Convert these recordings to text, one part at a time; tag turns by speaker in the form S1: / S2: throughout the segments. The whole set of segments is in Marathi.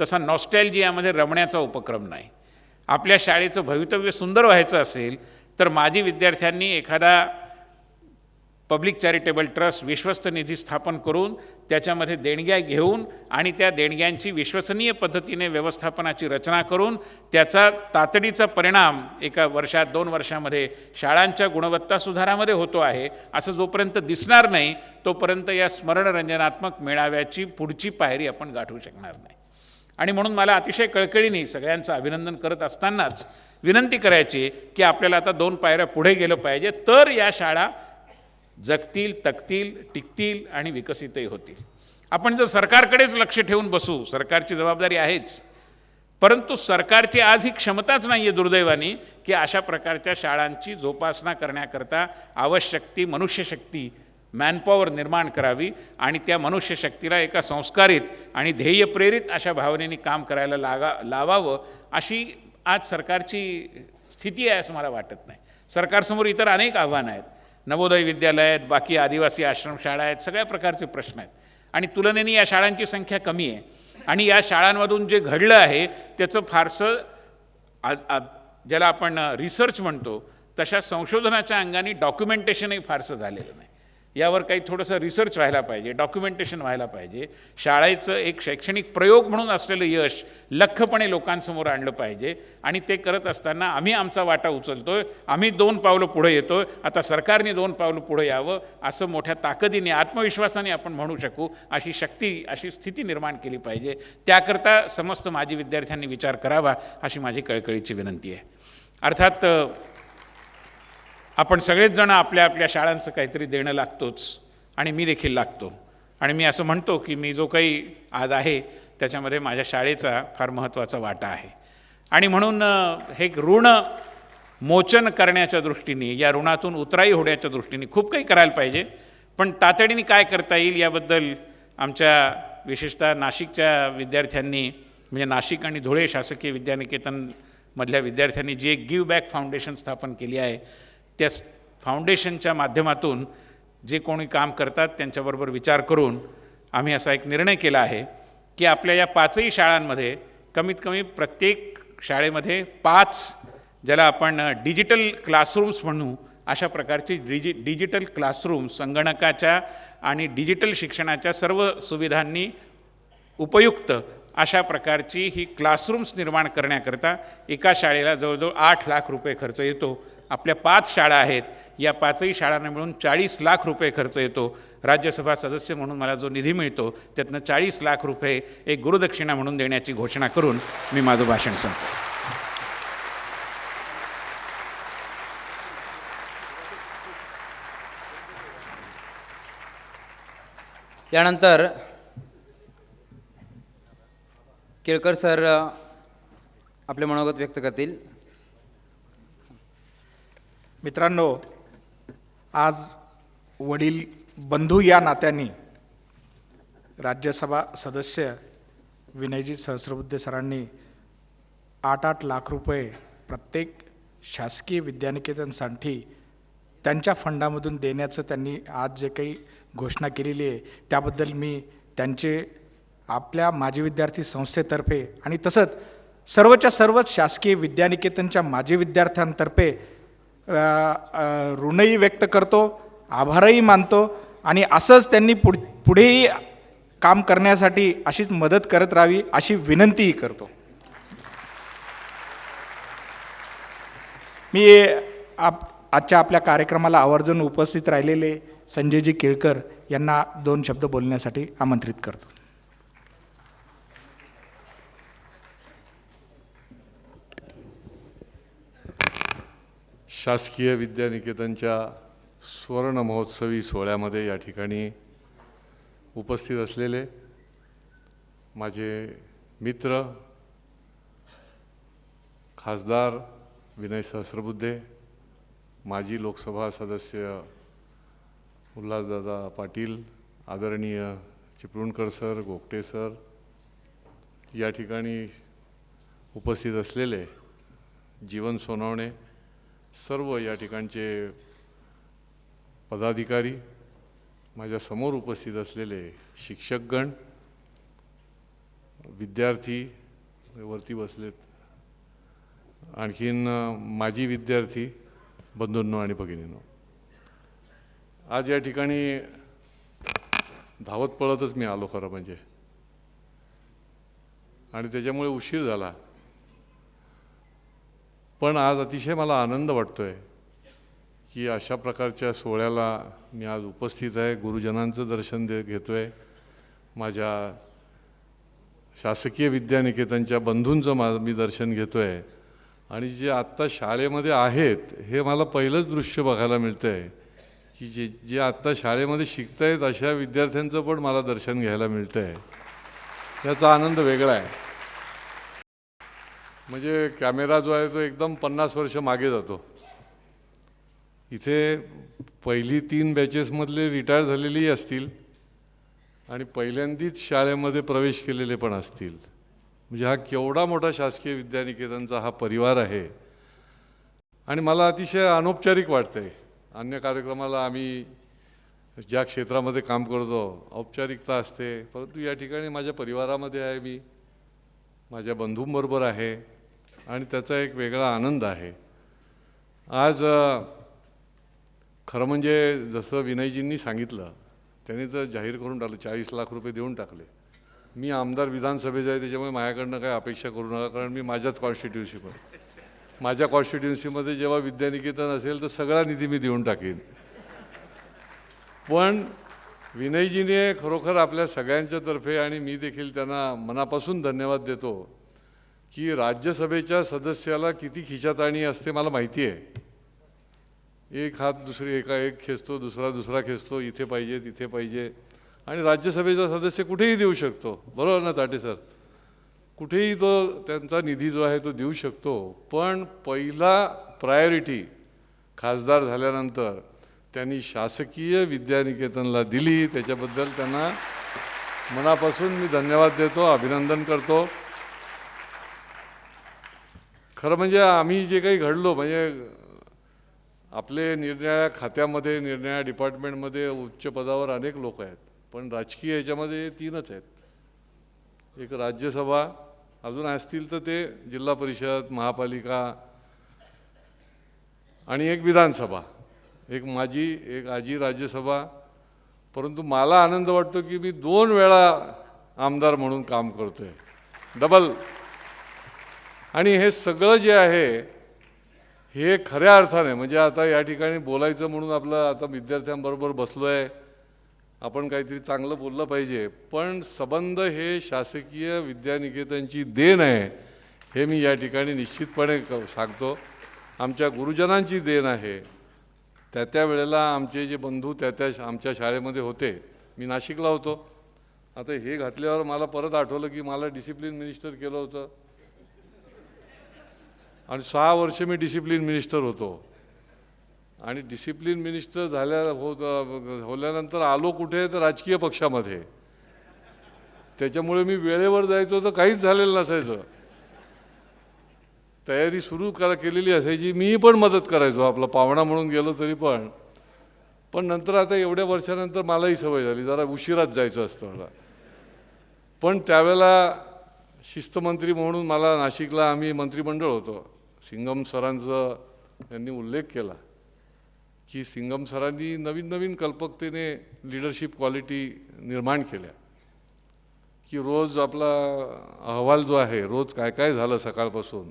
S1: तसा नॉस्टॅल्जियामध्ये रमण्याचा उपक्रम नाही. आपल्या शाळेचं भवितव्य सुंदर व्हायचं असेल तर माजी विद्यार्थ्यांनी एखादा पब्लिक चॅरिटेबल ट्रस्ट विश्वस्त निधी स्थापन करून त्याच्यामध्ये देणग्या घेऊन आणि त्या देणग्यांची विश्वसनीय पद्धतीने व्यवस्थापनाची रचना करून त्याचा तातडीचा परिणाम एका वर्षात दोन वर्षामध्ये शाळांच्या गुणवत्ता सुधारामध्ये होतो आहे असं जोपर्यंत दिसणार नाही तोपर्यंत या स्मरणरंजनात्मक मेळाव्याची पुढची पायरी आपण गाठवू शकणार नाही. आणि म्हणून मला अतिशय कळकळीने सगळ्यांचं अभिनंदन करत असतानाच विनंती करायची की आपल्याला आता दोन पायऱ्या पुढे गेलं पाहिजे. तर या शाळा जगतील तकतील टिकतील आणि विकसितही होतील. आपण जर सरकारकडेच लक्ष ठेवून बसू सरकारची जबाबदारी आहेच. परंतु सरकारची आज ही क्षमताच नाही आहे दुर्दैवाने की अशा प्रकारच्या शाळांची जोपासना करण्याकरता आवश्यक ती मनुष्यशक्ती मॅनपॉवर निर्माण करावी आणि त्या मनुष्यशक्तीला एका संस्कारित आणि ध्येयप्रेरित अशा भावनेने काम करायला लागा लावावं अशी आज सरकारची स्थिती आहे असं मला वाटत नाही. सरकारसमोर इतर अनेक आव्हानं आहेत. नवोदय विद्यालय आहेत बाकी आदिवासी आश्रमशाळा आहेत सगळ्या प्रकारचे प्रश्न आहेत. आणि तुलनेने या शाळांची संख्या कमी आहे. आणि या शाळांमधून जे घडलं आहे त्याचं फारसं आ- ज्याला आपण रिसर्च म्हणतो तशा संशोधनाच्या अंगाने डॉक्युमेंटेशनही फारसं झालेलं नाही. यावर काही थोडंसं रिसर्च व्हायला पाहिजे डॉक्युमेंटेशन व्हायला पाहिजे. शाळेचं एक शैक्षणिक प्रयोग म्हणून असलेलं यश लख्खपणे लोकांसमोर आणलं पाहिजे. आणि ते करत असताना आम्ही आमचा वाटा उचलतोय आम्ही दोन पावलं पुढे येतोय आता सरकारने दोन पावलं पुढे यावं असं मोठ्या ताकदीने आत्मविश्वासाने आपण म्हणू शकू अशी शक्ती अशी स्थिती निर्माण केली पाहिजे. त्याकरता समस्त माजी विद्यार्थ्यांनी विचार करावा अशी माझी कळकळीची विनंती आहे. अर्थात आपण सगळेच जण आपल्या आपल्या शाळांचं काहीतरी देणं लागतोच आणि मी देखील लागतो. आणि मी असं म्हणतो की मी जो काही आज आहे त्याच्यामध्ये माझ्या शाळेचा फार महत्त्वाचा वाटा आहे. आणि म्हणून हे ऋण मोचन करण्याच्या दृष्टीने या ऋणातून उतराई होण्याच्या दृष्टीने खूप काही करायला पाहिजे. पण तातडीने काय करता येईल याबद्दल आमच्या विशेषतः नाशिकच्या विद्यार्थ्यांनी म्हणजे नाशिक आणि धुळे शासकीय विद्यानिकेतनमधल्या विद्यार्थ्यांनी जी एक गिव्ह बॅक फाउंडेशन स्थापन केली आहे त्या फाउंडेशनच्या माध्यमातून जे कोणी काम करतात त्यांच्याबरोबर विचार करून आम्ही असा एक निर्णय केला आहे की आपल्या या पाचही शाळांमध्ये कमीत कमी प्रत्येक शाळेमध्ये पाच ज्याला आपण डिजिटल क्लासरूम्स म्हणू अशा प्रकारची डिजि डिजिटल क्लासरूम संगणकाच्या आणि डिजिटल शिक्षणाच्या सर्व सुविधांनी उपयुक्त अशा प्रकारची ही क्लासरूम्स निर्माण करण्याकरता एका शाळेला जवळजवळ आठ लाख रुपये खर्च येतो. आपल्या पाच शाळा आहेत. या पाचही शाळांना मिळून चाळीस लाख रुपये खर्च येतो. राज्यसभा सदस्य म्हणून मला जो निधी मिळतो त्यातनं चाळीस लाख रुपये एक गुरुदक्षिणा म्हणून देण्याची घोषणा करून मी माझं भाषण सांगतो
S2: यानंतर केळकर सर आपले मनोगत व्यक्त करतील.
S3: मित्रांनो आज वडील बंधू या नात्याने राज्यसभा सदस्य विनयजी सहस्रबुद्धे सरांनी आठ आठ लाख रुपये प्रत्येक शासकीय विद्यानिकेतनसाठी त्यांच्या फंडामधून देण्याचं त्यांनी आज जे काही घोषणा केलेली आहे त्याबद्दल मी त्यांचे आपल्या माजी विद्यार्थी संस्थेतर्फे आणि तसंच सर्वच्या सर्वच शासकीय विद्यानिकेतनच्या माजी विद्यार्थ्यांतर्फे ऋणही व्यक्त करतो आभारही मानतो आणि असंच त्यांनी पुढ पुढेही काम करण्यासाठी अशीच मदत करत राहावी अशी विनंतीही करतो. मी आप आजच्या आपल्या कार्यक्रमाला आवर्जून उपस्थित राहिलेले संजयजी केळकर यांना दोन शब्द बोलण्यासाठी आमंत्रित करतो.
S4: शासकीय विद्यानिकेतनच्या सुवर्ण महोत्सवी सोहळ्यामध्ये या ठिकाणी उपस्थित असलेले माझे मित्र खासदार विनय सहस्रबुद्धे माजी लोकसभा सदस्य उल्हासदादा पाटील आदरणीय चिपळूणकर सर गोपटे सर या ठिकाणी उपस्थित असलेले जीवन सोनवणे सर्व या ठिकाणचे पदाधिकारी माझ्यासमोर उपस्थित असलेले शिक्षकगण विद्यार्थी वरती बसलेत. आणखीन माजी विद्यार्थी बंधूंनो आणि भगिनींनो. आज या ठिकाणी धावत पळतच मी आलो खरं म्हणजे. आणि त्याच्यामुळे उशीर झाला. पण आज अतिशय मला आनंद वाटतो आहे की अशा प्रकारच्या सोहळ्याला मी आज उपस्थित आहे. गुरुजनांचं दर्शन दे घेतो आहे माझ्या शासकीय विद्यानिकेतनच्या बंधूंचं मा मी दर्शन घेतो आहे आणि जे आत्ता शाळेमध्ये आहेत हे मला पहिलंच दृश्य बघायला मिळतं आहे की जे जे आत्ता शाळेमध्ये शिकतायत अशा विद्यार्थ्यांचं पण मला दर्शन घ्यायला मिळतं आहे याचा आनंद वेगळा आहे. म्हणजे कॅमेरा जो आहे तो एकदम पन्नास वर्ष मागे जातो. इथे पहिली तीन बॅचेसमधले रिटायर झालेलेही असतील आणि पहिल्यांदीच शाळेमध्ये प्रवेश केलेले पण असतील. म्हणजे हा केवढा मोठा शासकीय विद्यानिकेतनचा हा परिवार आहे. आणि मला अतिशय अनौपचारिक वाटतंय. अन्य कार्यक्रमाला आम्ही ज्या क्षेत्रामध्ये काम करतो औपचारिकता असते. परंतु या ठिकाणी माझ्या परिवारामध्ये आहे मी. माझ्या बंधूंबरोबर आहे. आणि त्याचा एक वेगळा आनंद आहे. आज खरं म्हणजे जसं विनयजींनी सांगितलं त्यांनी तर जाहीर करून टाकलं चाळीस लाख रुपये देऊन टाकले. मी आमदार विधानसभेचा आहे त्याच्यामुळे माझ्याकडनं काही अपेक्षा करू नका कारण मी माझ्याच कॉन्स्टिट्युन्सीमध्ये माझ्या कॉन्स्टिट्युन्सीमध्ये जेव्हा विद्यानिकेतन असेल तर सगळा निधी मी देऊन टाकेन. पण विनयजीने खरोखर आपल्या सगळ्यांच्यातर्फे आणि मी देखील त्यांना मनापासून धन्यवाद देतो की राज्यसभेच्या सदस्याला किती खिचाताणी असते मला माहिती आहे. एक हात दुसरी एका एक खेचतो दुसरा दुसरा खेचतो इथे पाहिजे तिथे पाहिजे. आणि राज्यसभेचा सदस्य कुठेही देऊ शकतो. बरोबर ना ताटे सर? कुठेही तो त्यांचा निधी जो आहे तो देऊ शकतो. पण पहिला प्रायोरिटी खासदार झाल्यानंतर त्यांनी शासकीय विद्यानिकेतनला दिली. त्याच्याबद्दल त्यांना मनापासून मी धन्यवाद देतो अभिनंदन करतो. खरं म्हणजे आम्ही जे काही घडलो म्हणजे आपले निरनिराळ्या खात्यामध्ये निर्णया डिपार्टमेंटमध्ये उच्च पदावर अनेक लोक आहेत पण राजकीय याच्यामध्ये तीनच आहेत. एक राज्यसभा अजून असतील तर ते जिल्हा परिषद महापालिका आणि एक विधानसभा. एक माझी एक आजी राज्यसभा. परंतु मला आनंद वाटतो की मी दोन वेळा आमदार म्हणून काम करतो आहे डबल आणि हे सगळं जे आहे हे खऱ्या अर्थाने म्हणजे आता या ठिकाणी बोलायचं म्हणून आपलं आता विद्यार्थ्यांबरोबर बसलो आहे आपण काहीतरी चांगलं बोललं पाहिजे पण संबंध हे शासकीय विद्यानिकेतनची देण आहे हे मी या ठिकाणी निश्चितपणे क- सांगतो. आमच्या गुरुजनांची देण आहे. त्या त्या वेळेला आमचे जे बंधू त्या त्या आमच्या शाळेमध्ये होते. मी नाशिकला होतो. आता हे घातल्यावर मला परत आठवलं की मला डिसिप्लिन मिनिस्टर केलं होतं. आणि सहा वर्ष मी डिसिप्लिन मिनिस्टर होतो. आणि डिसिप्लिन मिनिस्टर झाल्या होत होल्यानंतर आलो कुठे तर राजकीय पक्षामध्ये. त्याच्यामुळे मी वेळेवर जायचो तर काहीच झालेलं नसायचं. तयारी सुरू करा केलेली असायची. मी पण मदत करायचो आपला पाहुणा म्हणून गेलो तरी पण. पण नंतर आता एवढ्या वर्षानंतर मलाही सवय झाली जरा उशिराच जायचं असतं मला. पण त्यावेळेला शिस्तमंत्री म्हणून मला नाशिकला आम्ही मंत्रिमंडळ होतो. सिंगम सरांचं त्यांनी उल्लेख केला की सिंगम सरांनी नवीन नवीन कल्पकतेने लिडरशिप क्वालिटी निर्माण केल्या. की रोज आपला अहवाल जो आहे रोज काय काय झालं सकाळपासून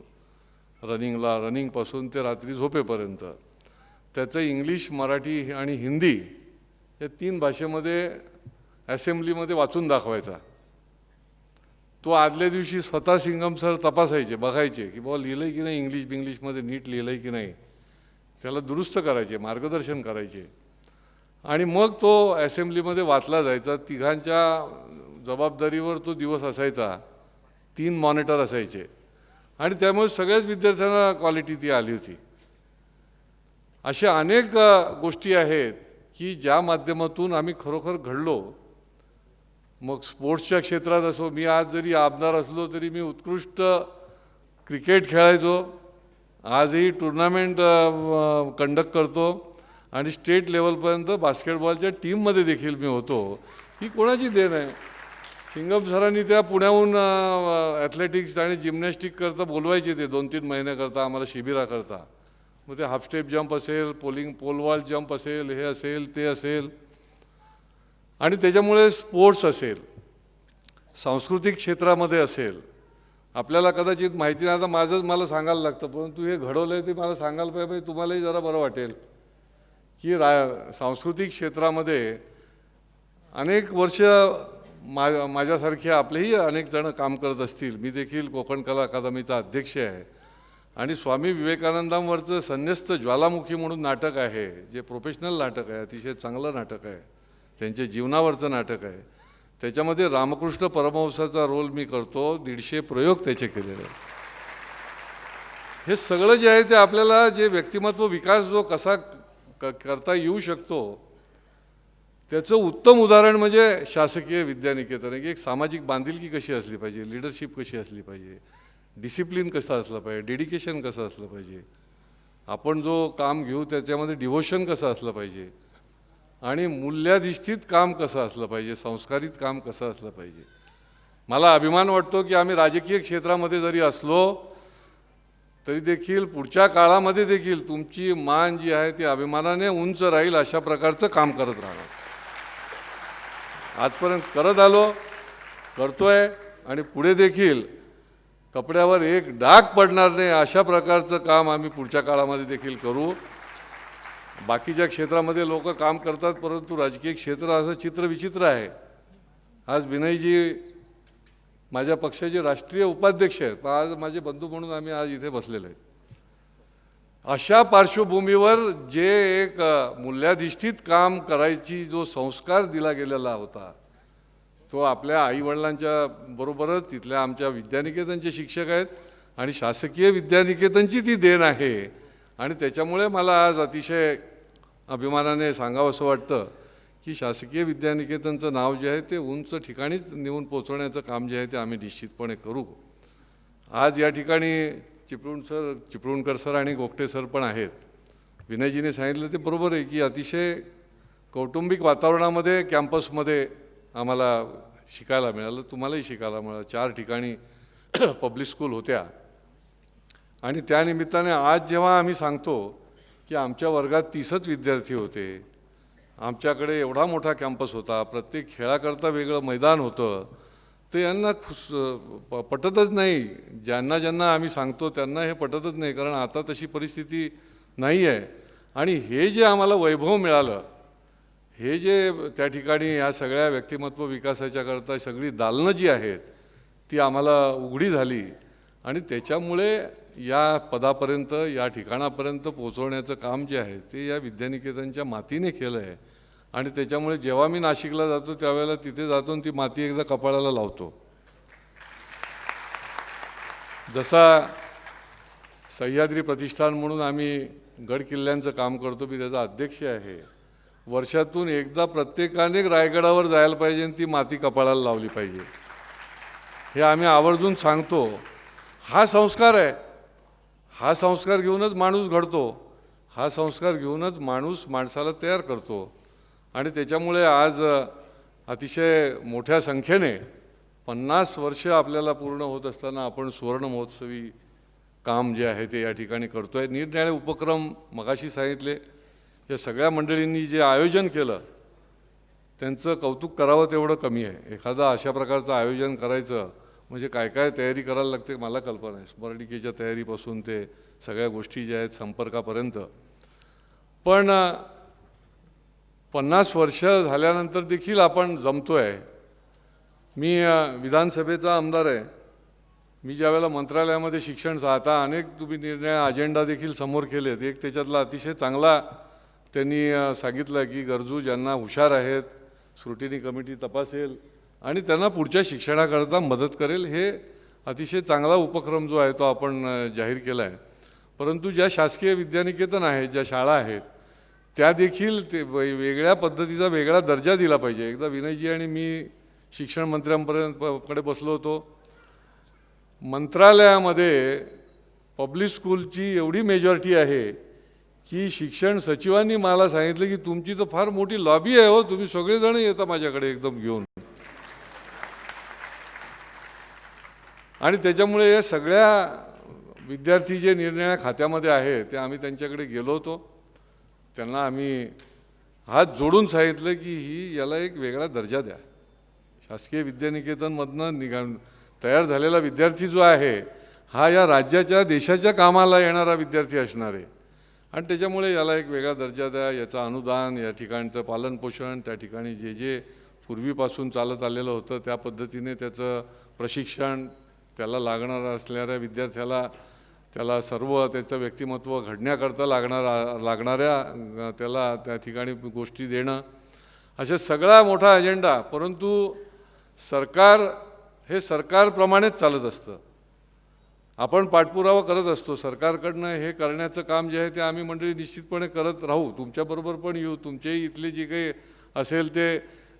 S4: रनिंगला रनिंगपासून ते रात्री झोपेपर्यंत त्याचं इंग्लिश मराठी आणि हिंदी या तीन भाषेमध्ये असेंब्लीमध्ये वाचून दाखवायचा. तो आदल्या दिवशी स्वतः सिंगम सर तपासायचे बघायचे की बाबा लिहिलं आहे की नाही इंग्लिश बिंग्लिशमध्ये नीट लिहिलं आहे की नाही? त्याला दुरुस्त करायचे मार्गदर्शन करायचे. आणि मग तो असेंब्लीमध्ये वाचला जायचा. तिघांच्या जबाबदारीवर तो दिवस असायचा. तीन मॉनिटर असायचे. आणि त्यामुळे सगळ्याच विद्यार्थ्यांना क्वालिटी ती आली होती. अशा अनेक गोष्टी आहेत की ज्या माध्यमातून आम्ही खरोखर घडलो. मग स्पोर्ट्सच्या क्षेत्रात असो मी आज जरी आमदार असलो तरी मी उत्कृष्ट क्रिकेट खेळायचो. आजही टुर्नामेंट कंडक्ट करतो आणि स्टेट लेवलपर्यंत बास्केटबॉलच्या टीममध्ये देखील मी होतो. ही कोणाची देण आहे? सिंगम सरांनी त्या पुण्याहून ॲथलेटिक्स आणि जिमनॅस्टिककरता बोलवायचे ते दोन तीन महिन्याकरता आम्हाला शिबिराकरता. मग ते हाफ स्टेप जंप असेल पोलिंग पोलवॉल जंप असेल हे असेल ते असेल. आणि त्याच्यामुळे स्पोर्ट्स असेल सांस्कृतिक क्षेत्रामध्ये असेल आपल्याला कदाचित माहिती नाही. आता माझंच मला सांगायला लागतं परंतु हे घडवलं आहे ते मला सांगायला पाहिजे म्हणजे तुम्हालाही जरा बरं वाटेल की रा सांस्कृतिक क्षेत्रामध्ये अनेक वर्ष मा माझ्यासारखे आपलेही अनेक जण काम करत असतील. मी देखील कोकण कला अकादमीचा अध्यक्ष आहे. आणि स्वामी विवेकानंदांवरचं संन्यस्त ज्वालामुखी म्हणून नाटक आहे जे प्रोफेशनल नाटक आहे अतिशय चांगलं नाटक आहे. त्यांच्या जीवनावरचं नाटक आहे. त्याच्यामध्ये रामकृष्ण परमहंसाचा रोल मी करतो दीडशे प्रयोग त्याचे केलेले आहेत. हे सगळं जे आहे ते आपल्याला जे व्यक्तिमत्व विकास जो कसा क करता येऊ शकतो त्याचं उत्तम उदाहरण म्हणजे शासकीय विद्यानिकेतन. की एक सामाजिक बांधिलकी कशी असली पाहिजे लिडरशिप कशी असली पाहिजे डिसिप्लिन कसं असलं पाहिजे डेडिकेशन कसं असलं पाहिजे आपण जो काम घेऊ त्याच्यामध्ये डिव्होशन कसं असलं पाहिजे आणि मूल्याधिष्ठित काम कसं असलं पाहिजे? संस्कारित काम कसं असलं पाहिजे? मला अभिमान वाटतो की आम्ही राजकीय क्षेत्रामध्ये जरी असलो तरी देखील पुढच्या काळामध्ये देखील तुमची मान जी आहे ती अभिमानाने उंच राहील अशा प्रकारचं काम करत राहणार आजपर्यंत करत आलो करतोय आणि पुढे देखील कपड्यावर एक डाग पडणार नाही अशा प्रकारचं काम आम्ही पुढच्या काळामध्ये देखील करू. बाकीच्या क्षेत्रामध्ये लोक काम करतात परंतु राजकीय क्षेत्र असं चित्र विचित्र आहे. आज विनयजी माझ्या पक्षाचे राष्ट्रीय उपाध्यक्ष आहेत पण आज माझे बंधू म्हणून आम्ही आज इथे बसलेलो आहे. अशा पार्श्वभूमीवर जे एक मूल्याधिष्ठित काम करायची जो संस्कार दिला गेलेला होता तो आपल्या आईवडिलांच्या बरोबरच तिथल्या आमच्या विद्यानिकेतनचे शिक्षक आहेत आणि शासकीय विद्यानिकेतनची ती देण आहे. आणि त्याच्यामुळे मला आज अतिशय अभिमानाने सांगावं असं वाटतं की शासकीय विद्यानिकेतनचं नाव जे आहे ते उंच ठिकाणीच नेऊन पोचवण्याचं काम जे आहे ते आम्ही निश्चितपणे करू. आज या ठिकाणी चिपळूण सर चिपळूणकर सर आणि गोगटे सर पण आहेत. विनयजीने सांगितलं ते बरोबर आहे की अतिशय कौटुंबिक वातावरणामध्ये कॅम्पसमध्ये आम्हाला शिकायला मिळालं. तुम्हालाही शिकायला मिळालं. चार ठिकाणी पब्लिक स्कूल होत्या. आणि त्यानिमित्ताने आज जेव्हा आम्ही सांगतो की आमच्या वर्गात तीसच विद्यार्थी होते आमच्याकडे एवढा मोठा कॅम्पस होता प्रत्येक खेळाकरता वेगळं मैदान होतं ते यांना खुस प- पटतच नाही. ज्यांना ज्यांना आम्ही सांगतो त्यांना हे पटतच नाही कारण आता तशी परिस्थिती नाही आहे आणि हे जे आम्हाला वैभव मिळालं हे जे त्या ठिकाणी या सगळ्या व्यक्तिमत्व विकासाच्याकरता सगळी दालनं जी आहेत ती आम्हाला उघडी झाली. आणि त्याच्यामुळे या पदापर्यंत या ठिकाणापर्यंत पोहोचवण्याचं काम जे आहे ते या विद्यानिकेतनच्या मातीने केलं आहे. आणि त्याच्यामुळे जेव्हा मी नाशिकला जातो त्यावेळेला तिथे जातो आणि ती माती एकदा कपाळाला लावतो. जसा सह्याद्री प्रतिष्ठान म्हणून आम्ही गड किल्ल्यांचं काम करतो मी त्याचा अध्यक्ष आहे. वर्षातून एकदा प्रत्येकाने रायगडावर जायला पाहिजे आणि ती माती कपाळाला लावली पाहिजे. हे आम्ही आवर्जून सांगतो. हा संस्कार आहे. हा संस्कार घेऊनच माणूस घडतो. हा संस्कार घेऊनच माणूस माणसाला तयार करतो. आणि त्याच्यामुळे आज अतिशय मोठ्या संख्येने पन्नास वर्ष आपल्याला पूर्ण होत असताना आपण सुवर्ण महोत्सवी काम जे आहे ते या ठिकाणी करतो आहे निरनिराळे उपक्रम मगाशी सांगितले. या सगळ्या मंडळींनी जे आयोजन केलं त्यांचं कौतुक करावं तेवढं कमी आहे. एखादं अशा प्रकारचं आयोजन करायचं म्हणजे काय काय तयारी करायला लागते मला कल्पना आहे. स्मरणिकेच्या तयारीपासून ते सगळ्या गोष्टी ज्या आहेत संपर्कापर्यंत. पण पन्नास वर्ष झाल्यानंतर देखील आपण जमतो आहे मी विधानसभेचा आमदार आहे. मी ज्यावेळेला मंत्रालयामध्ये शिक्षण आता अनेक तुम्ही निर्णय अजेंडा देखील समोर केलेत. एक त्याच्यातला अतिशय चांगला त्यांनी सांगितलं की गरजू ज्यांना हुशार आहेत स्क्रुटिनी कमिटी तपासेल. आणि त्यांना पुढच्या शिक्षणाकरता मदत करेल हे अतिशय चांगला उपक्रम जो आहे तो आपण जाहीर केला आहे परंतु ज्या शासकीय विद्यानिकेतन आहेत ज्या शाळा आहेत त्या देखील ते वेगळ्या पद्धतीचा वेगळा दर्जा दिला पाहिजे. एकदा विनयजी आणि मी शिक्षण मंत्र्यांपर्यंत कडे बसलो होतो. मंत्रालयामध्ये पब्लिक स्कूलची एवढी मेजॉरिटी आहे की शिक्षण सचिवांनी मला सांगितलं की तुमची तर फार मोठी लॉबी आहे हो तुम्ही सगळेजण येता माझ्याकडे एकदम घेऊन. आणि त्याच्यामुळे या सगळ्या विद्यार्थी जे निरनिळ्या खात्यामध्ये आहे ते आम्ही त्यांच्याकडे गेलो होतो. त्यांना आम्ही हात जोडून सांगितलं की ही याला एक वेगळा दर्जा द्या. शासकीय विद्यानिकेतनमधनं निघा तयार झालेला विद्यार्थी जो आहे हा या राज्याच्या देशाच्या कामाला येणारा विद्यार्थी असणार आहे. आणि त्याच्यामुळे याला एक वेगळा दर्जा द्या याचं अनुदान या ठिकाणचं पालनपोषण त्या ठिकाणी जे जे पूर्वीपासून चालत आलेलं होतं त्या पद्धतीने त्याचं प्रशिक्षण त्याला लागणारा असणाऱ्या विद्यार्थ्याला त्याला सर्व त्याचं व्यक्तिमत्व घडण्याकरता लागणारा लागणाऱ्या त्याला त्या ठिकाणी गोष्टी देणं अशा सगळा मोठा अजेंडा परंतु सरकार हे सरकारप्रमाणेच चालत असतं. आपण पाठपुरावा करत असतो. सरकारकडनं हे करण्याचं काम जे आहे ते आम्ही मंडळी निश्चितपणे करत राहू. तुमच्याबरोबर पण येऊ. तुमचेही इथले जे काही असेल ते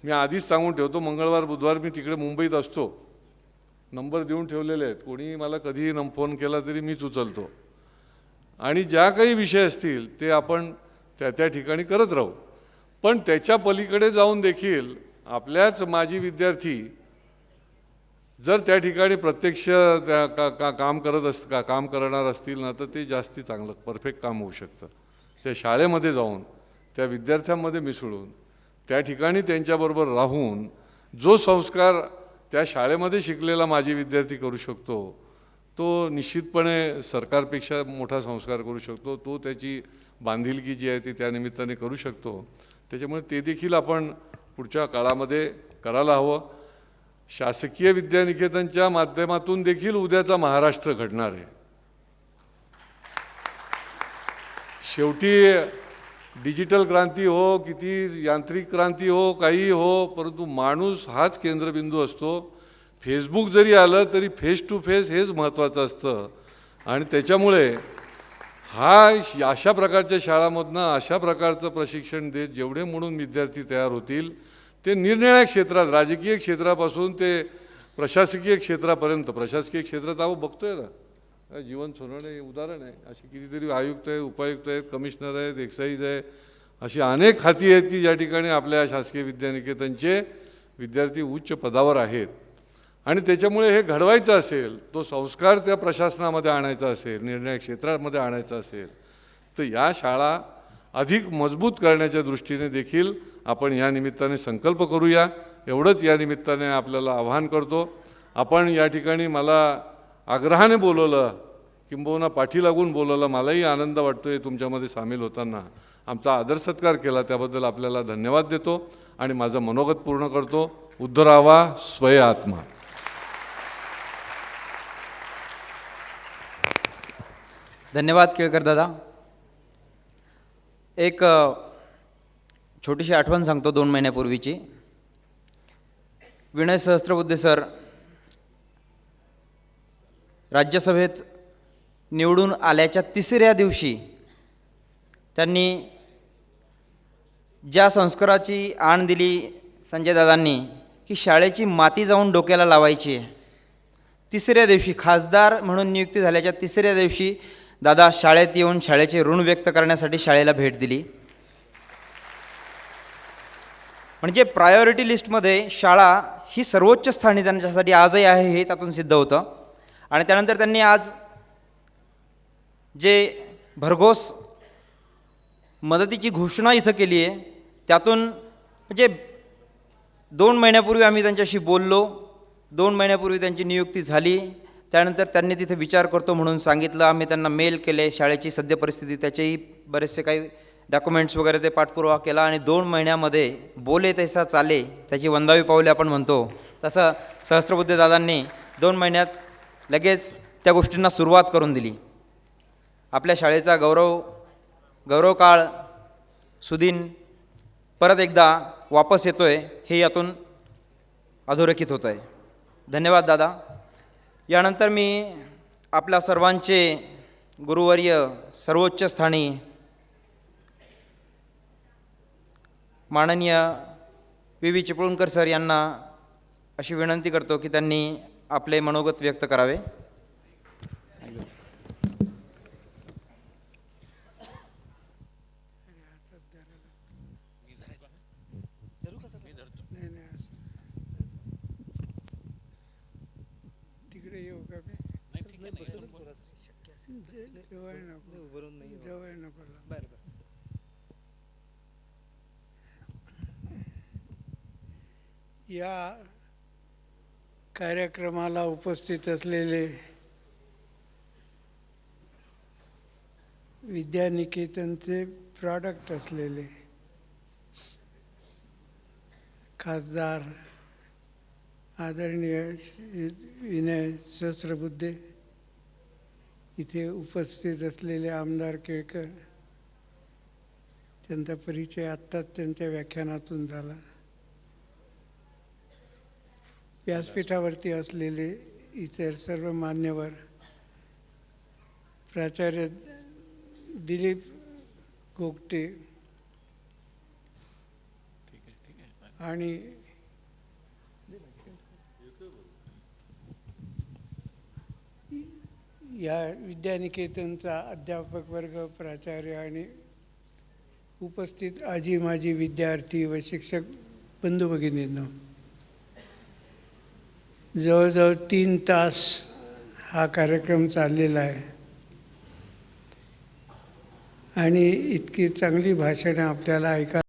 S4: मी आधीच सांगून ठेवतो. मंगळवार बुधवार मी तिकडे मुंबईत असतो. नंबर देऊन ठेवलेले आहेत. कोणीही मला कधीही नम फोन केला तरी मीच उचलतो. आणि ज्या काही विषय असतील ते आपण त्या त्या ठिकाणी करत राहू. पण त्याच्या पलीकडे जाऊन देखील आपल्याच माजी विद्यार्थी जर त्या ठिकाणी प्रत्यक्ष त्या का का काम करत अस का काम करणार असतील ना तर ते जास्ती चांगलं परफेक्ट काम होऊ शकतं. त्या शाळेमध्ये जाऊन त्या विद्यार्थ्यांमध्ये मिसळून त्या ठिकाणी त्यांच्याबरोबर राहून जो संस्कार त्या शाळेमध्ये शिकलेला माजी विद्यार्थी करू शकतो. तो निश्चितपणे सरकारपेक्षा मोठा संस्कार करू शकतो. तो त्याची बांधिलकी जी आहे ती त्या निमित्ताने करू शकतो. त्याच्यामुळे ते देखील आपण पुढच्या काळामध्ये करायला हवं. शासकीय विद्यानिकेतनच्या माध्यमातून देखील उद्याचा महाराष्ट्र घडणार आहे. शेवटी डिजिटल क्रांती हो किती यांत्रिक क्रांती हो काही हो परंतु माणूस हाच केंद्रबिंदू असतो. फेसबुक जरी आलं तरी फेस टू फेस हेच महत्त्वाचं असतं. आणि त्याच्यामुळे हा श- अशा प्रकारच्या शाळांमधनं अशा प्रकारचं प्रशिक्षण देत जेवढे म्हणून विद्यार्थी तयार होतील ते निरनिळ्या क्षेत्रात राजकीय क्षेत्रापासून ते प्रशासकीय क्षेत्रापर्यंत. प्रशासकीय क्षेत्रात आपण बघतोय ना. जीवन सोनवणे हे उदाहरण आहे. असे कितीतरी आयुक्त आहेत उपायुक्त आहेत कमिशनर आहेत एक्साईज आहे. अशी अनेक खाती आहेत की ज्या ठिकाणी आपल्या शासकीय विद्यानिकेतनचे विद्यार्थी उच्च पदावर आहेत. आणि त्याच्यामुळे हे घडवायचं असेल तो संस्कार त्या प्रशासनामध्ये आणायचा असेल निर्णय क्षेत्रामध्ये आणायचा असेल तर या शाळा अधिक मजबूत करण्याच्या दृष्टीने देखील आपण या निमित्ताने संकल्प करूया. एवढंच या निमित्ताने आपल्याला आवाहन करतो. आपण या ठिकाणी मला आग्रहाने बोलवलं किंबहुना पाठी लागून बोलवलं मलाही आनंद वाटतोय तुमच्यामध्ये सामील होताना. आमचा आदर सत्कार केला त्याबद्दल आपल्याला धन्यवाद देतो आणि माझं मनोगत पूर्ण करतो. उद्धरावा स्वय आत्मा.
S2: धन्यवाद केळकर दादा. एक छोटीशी आठवण सांगतो दोन महिन्यापूर्वीची. विनय सहस्त्रबुद्धे सर राज्यसभेत निवडून आल्याच्या तिसऱ्या दिवशी त्यांनी ज्या संस्काराची आण दिली संजय दादांनी की शाळेची माती जाऊन डोक्याला लावायची आहे. तिसऱ्या दिवशी खासदार म्हणून नियुक्ती झाल्याच्या तिसऱ्या दिवशी दादा शाळेत येऊन शाळेचे ऋण व्यक्त करण्यासाठी शाळेला भेट दिली. म्हणजे प्रायोरिटी लिस्टमध्ये शाळा ही सर्वोच्च स्थानी त्यांच्यासाठी आजही आहे हे त्यातून सिद्ध होतं. आणि त्यानंतर त्यांनी आज जे भरघोस मदतीची घोषणा इथं केली आहे त्यातून म्हणजे दोन महिन्यापूर्वी आम्ही त्यांच्याशी बोललो दोन महिन्यापूर्वी त्यांची नियुक्ती झाली त्यानंतर त्यांनी तिथे विचार करतो म्हणून सांगितलं आम्ही त्यांना मेल केले शाळेची सद्य परिस्थिती त्याचेही बरेचसे काही डॉक्युमेंट्स वगैरे ते पाठपुरावा केला आणि दोन महिन्यामध्ये बोले तसा चाले त्याची वंदावी पावले आपण म्हणतो. तसं सहस्त्रबुद्धे दादांनी दोन महिन्यात लगेच त्या गोष्टींना सुरुवात करून दिली. आपल्या शाळेचा गौरव गौरव काळ सुदीन परत एकदा वापस येतो आहे हे यातून अधोरेखित होतं आहे धन्यवाद दादा. यानंतर मी आपल्या सर्वांचे गुरुवर्य सर्वोच्च स्थानी माननीय व्ही. व्ही. चिपळूणकर सर यांना अशी विनंती करतो की त्यांनी आपले मनोगत व्यक्त करावे.
S5: या कार्यक्रमाला उपस्थित असलेले विद्यानिकेतनचे प्रॉडक्ट असलेले खासदार आदरणीय विनय सहस्रबुद्धे इथे उपस्थित असलेले आमदार केळकर त्यांचा परिचय आत्ताच त्यांच्या व्याख्यानातून झाला. व्यासपीठावरती असलेले इतर सर्व मान्यवर प्राचार्य दिलीप गोगटे आणि या विद्यानिकेतनचा अध्यापक वर्ग प्राचार्य आणि उपस्थित आजी माजी विद्यार्थी व शिक्षक बंधू भगिनींना जवळजवळ तीन तास हा कार्यक्रम चाललेला आहे. आणि इतकी चांगली भाषणं आपल्याला ऐका